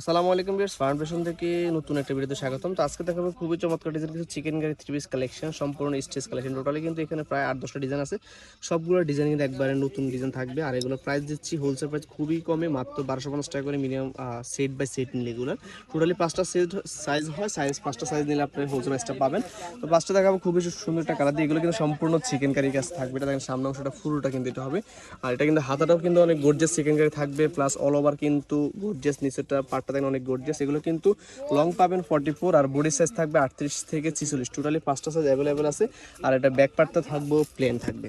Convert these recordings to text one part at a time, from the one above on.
আসসালামু আলাইকুম বিয়ার্স ফাউন্ডেশন থেকে নতুন একটা ভিডিওতে স্বাগতম। তো আজকে দেখাবো খুবই চমৎকার ডিজাইন কিছু চিকেন গাড়ি থ্রি পিস কালেকশন সম্পূর্ণ স্টেজ কালেকশন টোটালি কিন্তু এখানে প্রায় আট দশটা ডিজাইন আছে। সবগুলো ডিজাইন কিন্তু একবারে নতুন ডিজাইন থাকবে, আর এগুলো প্রাইস দিচ্ছি হোলসেল প্রাইস খুবই কমে, মাত্র বারোশো পঞ্চাশ টাকা করে মিনিমাম সেট বাই সেট নিলে এগুলো। টোটালি পাঁচটা সেট সাইজ হয় সাইজ পাঁচটা সাইজ নিলে আপনি হোলসেল প্রাইসটা পাবেন। তো পাঁচটা দেখাবো খুবই সুন্দর একটা কালার দিয়ে, এগুলো কিন্তু সম্পূর্ণ চিকেন কারি কাজ থাকবে। এটা দেখেন সামনে অংশটা ফুলটা কিন্তু এটা হবে। আর এটা কিন্তু হাতাটাও কিন্তু অনেক গর্জেস চিকেন কারি থাকবে প্লাস অল ওভার কিন্তু গর্জেস নিচেরটা দেখেন অনেক গর্জেস এগুলো কিন্তু লং পাবেন ফর্টি ফোর আর বডি সাইজ থাকবে আটত্রিশ থেকে ছিচল্লিশ। টোটালি পাঁচটা সাইজ অ্যাভেলেবেল আছে। আর এটা ব্যাক পার্টটা থাকব প্লেন থাকবে।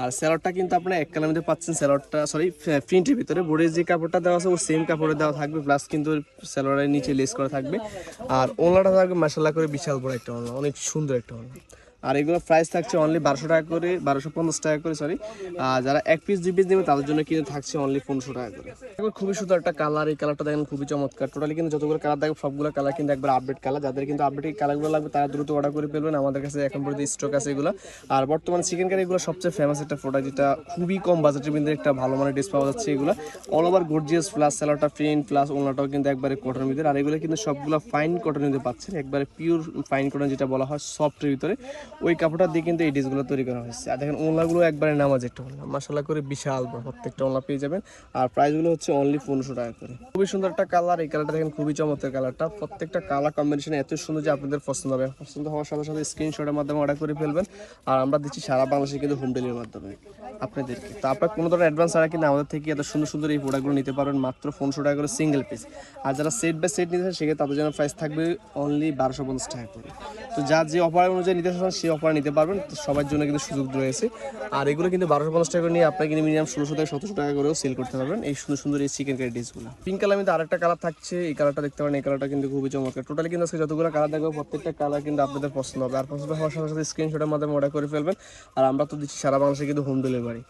আর স্যালাডটা কিন্তু আপনার এক কালার মধ্যে পাচ্ছেন। স্যালাডটা সরি প্রিন্টের ভিতরে। বোর্ডের যে কাপড়টা দেওয়া আছে ও সেম কাপড়ে দেওয়া থাকবে। প্লাস কিন্তু স্যালাডের নিচে লেস করা থাকবে। আর ওনাটা থাকবে মাসাল্লাহ করে বিশাল বড় একটা ওনা অনেক সুন্দর একটা ওনা আর এগুলো প্রাইস থাকছে অনলি বারোশো টাকা করে, বারোশো পঞ্চাশ টাকা করে সরি যারা এক পিস দুই পিস নেবে, তাদের জন্য কিন্তু থাকছে অনলি পনেরোশো টাকা করে। এবার খুবই সুন্দর একটা কালার এই কালারটা দেখেন খুবই চমৎকার। টোটালি কিন্তু যতগুলো কালার দেখবে সবগুলো কালার কিন্তু একবার আপডেট কালার যাদের কিন্তু আপডেট কালারগুলো লাগবে, তারা দ্রুত অর্ডার করে ফেলবেন। আমাদের কাছে এখন পর্যন্ত স্টক আছে এগুলো। আর বর্তমানে চিকেন কারি এগুলো সবচেয়ে ফেমাস একটা প্রোডাক্ট যেটা খুবই কম বাজেটের মধ্যে একটা ভালো মানের ড্রেস পাওয়া যাচ্ছে এগুলো। অল ওভার গর্জিয়াস প্লাস স্যালাডটা প্রিন্ট প্লাস ওনাটাও কিন্তু একবারে কটনের ভিতরে আর এগুলো কিন্তু সবগুলো ফাইন কটনের ভিতরে পাচ্ছেন। একবারে পিওর ফাইন কটন যেটা বলা হয় সফটের ভিতরে। ওই কাপড়টা দিয়ে কিন্তু এই ডিসগুলো তৈরি করা হয়েছে। আর দেখেন ওনলাগুলো একবারে নামাজ একটা ওনলা মশলা করে বিশাল বড়, প্রত্যেকটা ওনলা পেয়ে যাবেন। আর প্রাইসগুলো হচ্ছে অনলি পনেরোশো টাকা করে। খুবই সুন্দর একটা কালার এই কালারটা দেখেন খুবই চমৎকার কালারটা প্রত্যেকটা কালার কম্বিনেশন এত সুন্দর যে আপনাদের পছন্দ হবে। পছন্দ হওয়ার সাথে সাথে স্ক্রিনশটের মাধ্যমে অর্ডার করে ফেলবেন। আর আমরা দিচ্ছি সারা বাংলাদেশে কিন্তু হোম ডেলিভারির মাধ্যমে আপনাদেরকে। তো আপনার কোনো ধরনের অ্যাডভান্স ছাড়া কিন্তু আমাদের থেকে এত সুন্দর সুন্দর এই প্রোডাক্টগুলো নিতে পারবেন মাত্র পনেরোশো টাকা করে সিঙ্গেল পিস আর যারা সেট বাই সেট নিতে সেক্ষেত্রে তাদের জন্য প্রাইস থাকবে অনলি বারোশো পঞ্চাশ টাকা করে। তো যার যে অফার অনুযায়ী নিতে সেই অফার নিতে পারবেন। সবার জন্য কিন্তু সুযোগ রয়েছে। আর এগুলো কিন্তু বারোশো পঞ্চাশ টাকা নিয়ে আপনার কিন্তু মিনিমাম ষোলোশো থেকে সতেরোশো টাকা করেও সেল করতে পারবেন। এই সুন্দর সুন্দর এই চিকেন কারি ডিশগুলো পিঙ্ক কালার মধ্যে আরেকটা কালার থাকছে। এই কালারটা দেখতে পারেন, এই কালারটা কিন্তু খুবই চমৎকার। টোটালি কিন্তু আজকে যতগুলো কালার দেখব, প্রত্যেকটা কালার কিন্তু আপনাদের পছন্দ হবে। আর পছন্দ হওয়ার সাথে সাথে স্ক্রিনশটের মাধ্যমে অর্ডার করে ফেলবেন। আর আমরা তো দিচ্ছি সারা বাংলাদেশে কিন্তু হোম ডেলিভারি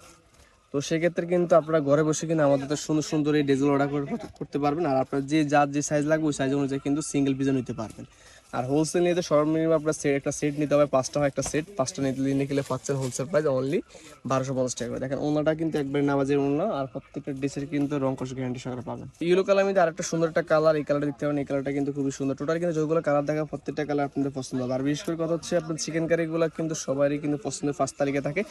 তো সেক্ষেত্রে কিন্তু আপনারা ঘরে বসে কিন্তু আমাদের তো সুন্দর সুন্দর এই ড্রেসগুলো অর্ডার করতে পারবেন। আর আপনার যে যার যে সাইজ লাগবে, ওই সাইজ অনুযায়ী কিন্তু সিঙ্গেল পিজও নিতে পারবেন। আর হোলসেল নিতে সর্বনিম্ন আপনার সেট একটা সেট নিতে হবে, পাঁচটা হয় একটা সেট পাঁচটা নিতে নিয়ে গেলে পাচ্ছেন হোলসেল প্রাইস অনলি বারোশো পঞ্চাশ টাকা করে। দেখেন, ওনাটা কিন্তু একবার নামাজের ওনা, আর প্রত্যেকটা ড্রেসের কিন্তু রং কষ গ্যারান্টি সহকারে পাবেন। ইয়েলো কালার মধ্যে আরেকটা সুন্দর একটা কালার এই কালারটা দেখতে পাবেন এই কালারটা কিন্তু খুবই সুন্দর। টোটাল কিন্তু যেগুলো কালার দেখা প্রত্যেকটা কালার আপনাদের পছন্দ হবে। আর বিশেষ করে কথা হচ্ছে আপনার চিকেন কারিগুলো কিন্তু সবারই কিন্তু পছন্দের ফার্স্ট তালিকা থাকে।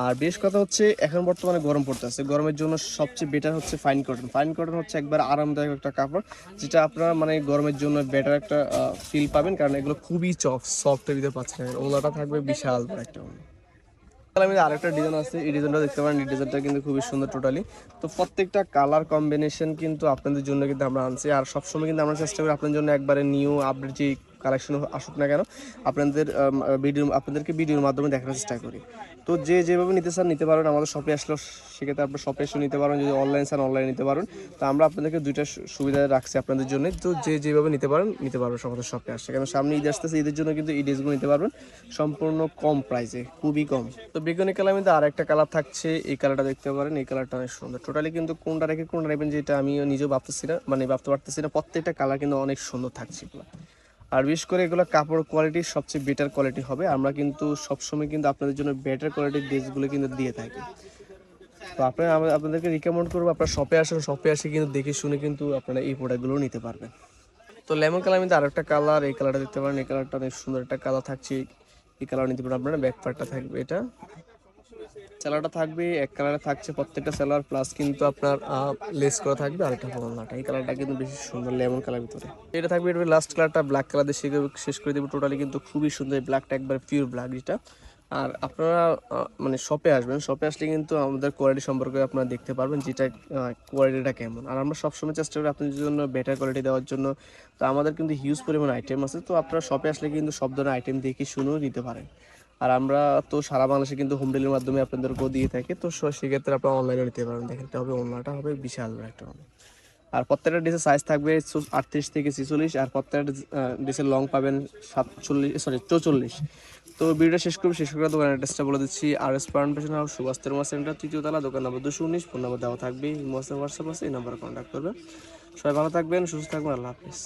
আর বেশ কথা হচ্ছে, এখন বর্তমানে গরম পড়তে আছে গরমের জন্য সবচেয়ে বেটার হচ্ছে ফাইন কটন ফাইন কটন হচ্ছে একবার আরামদায়ক একটা কাপড়, যেটা আপনার মানে গরমের জন্য বেটার একটা ফিল পাবেন, কারণ এগুলো খুবই চফ সফট ভিতরে পাচ্ছেন। ওলাটা থাকবে বিশাল একটা তাহলে আমি আরেকটা ডিজাইন আছে, এই ডিজাইনটা দেখতে পারেন, এই ডিজাইনটা কিন্তু খুবই সুন্দর টোটালি তো প্রত্যেকটা কালার কম্বিনেশন কিন্তু আপনাদের জন্য কিন্তু আমরা আনছি, আর সবসময় কিন্তু আমরা চেষ্টা করি আপনাদের জন্য একবারে নিউ আপডেট যে কালেকশন আসুক না কেন, আপনাদের ভিডিও আপনাদেরকে ভিডিওর মাধ্যমে দেখার চেষ্টা করি। তো যে যেভাবে নিতে চান নিতে পারেন, আমাদের শপে আসলে সেক্ষেত্রে আপনার শপে এসে নিতে পারেন, যদি অনলাইন চান অনলাইনে নিতে পারেন। তো আমরা আপনাদেরকে দুইটা সুবিধা রাখছি আপনাদের জন্য। তো যে যেভাবে নিতে পারেন, নিতে পারবেন আমাদের শপে আসছে কারণ সামনে ঈদ আসতেছে, ঈদের জন্য কিন্তু এই ড্রেসগুলো নিতে পারবেন। সম্পূর্ণ কম প্রাইসে খুবই কম। তো বেগুনি কালার মধ্যে আর একটা কালার থাকছে, এই কালারটা দেখতে পারেন, এই কালারটা অনেক সুন্দর। টোটালি কিন্তু কোনটা রেখে কোনটা নেবেন, যেটা আমিও নিজেও ভাবতেছি না মানে ভাবতে পারতেছি না, প্রত্যেকটা কালার কিন্তু অনেক সুন্দর থাকছে আর বিশেষ করে এগুলো কাপড় কোয়ালিটি সবচেয়ে বেটার কোয়ালিটি হবে। আমরা কিন্তু সবসময় কিন্তু আপনাদের জন্য বেটার কোয়ালিটির ড্রেসগুলো কিন্তু দিয়ে থাকি। তো আপনারা আপনাদেরকে রিকমেন্ড করব, আপনারা শপে আসেন শপে আসে কিন্তু দেখে শুনে কিন্তু আপনারা এই প্রোডাক্টগুলো নিতে পারবেন। তো লেমন কালার মধ্যে আরেকটা কালার এই কালারটা দেখতে পারেন, এই কালারটা অনেক সুন্দর একটা কালার থাকছে। এই কালার নিতে পারেন, আপনারা ব্যাক পার্টটা থাকবে এটা। স্যালাডটা থাকবে, এক কালারে থাকছে প্রত্যেকটা স্যালার প্লাস কিন্তু আপনার লেস করা থাকবে আর একটা এই কালারটা কিন্তু বেশি সুন্দর লেমন কালার ভিতরে। এটা থাকবে এটা লাস্ট কালারটা ব্ল্যাক কালার দিয়ে শেষ করে দেবো টোটালি কিন্তু খুবই সুন্দর, এই ব্ল্যাকটা একবার পিওর ব্ল্যাক যেটা। আর আপনারা মানে শপে আসবেন শপে আসলে কিন্তু আমাদের কোয়ালিটি সম্পর্কে আপনারা দেখতে পারবেন যেটা কোয়ালিটিটা কেমন। আর আমরা সবসময় চেষ্টা করি আপনাদের জন্য বেটার কোয়ালিটি দেওয়ার জন্য। তো আমাদের কিন্তু হিউজ পরিমাণ আইটেম আছে, তো আপনারা শপে আসলে কিন্তু সব ধরনের আইটেম দেখে শুনেও নিতে পারেন। আর আমরা তো সারা বাংলাদেশে কিন্তু হোম ডেলিভারির মাধ্যমে আপনাদেরকেও দিয়ে থাকি। তো সেক্ষেত্রে আপনারা অনলাইনে নিতে পারেন দেখেন, এটা হবে অনলাইনটা হবে বিশাল একটা অনলাইন আর প্রত্যেকটা ডিসের সাইজ থাকবে আটত্রিশ থেকে ছিচল্লিশ, আর প্রত্যেকটা ডিসের লং পাবেন সাতচল্লিশ সরি চৌচল্লিশ। তো ভিডিওটা শেষ করব, শেষ করে দোকানের অ্যাড্রেসটা বলে দিচ্ছি। আর S pound passion house Subhash তেরমা centre তৃতীয় তলা, দোকান নম্বর দুশো উনিশ, ফোন নাম্বার দেওয়া থাকবে, ইমো হোয়াটসঅ্যাপ আছে, এই নাম্বারে কন্ট্যাক্ট করবেন। সবাই ভালো থাকবেন, সুস্থ থাকবেন, আল্লাহ হাফিজ।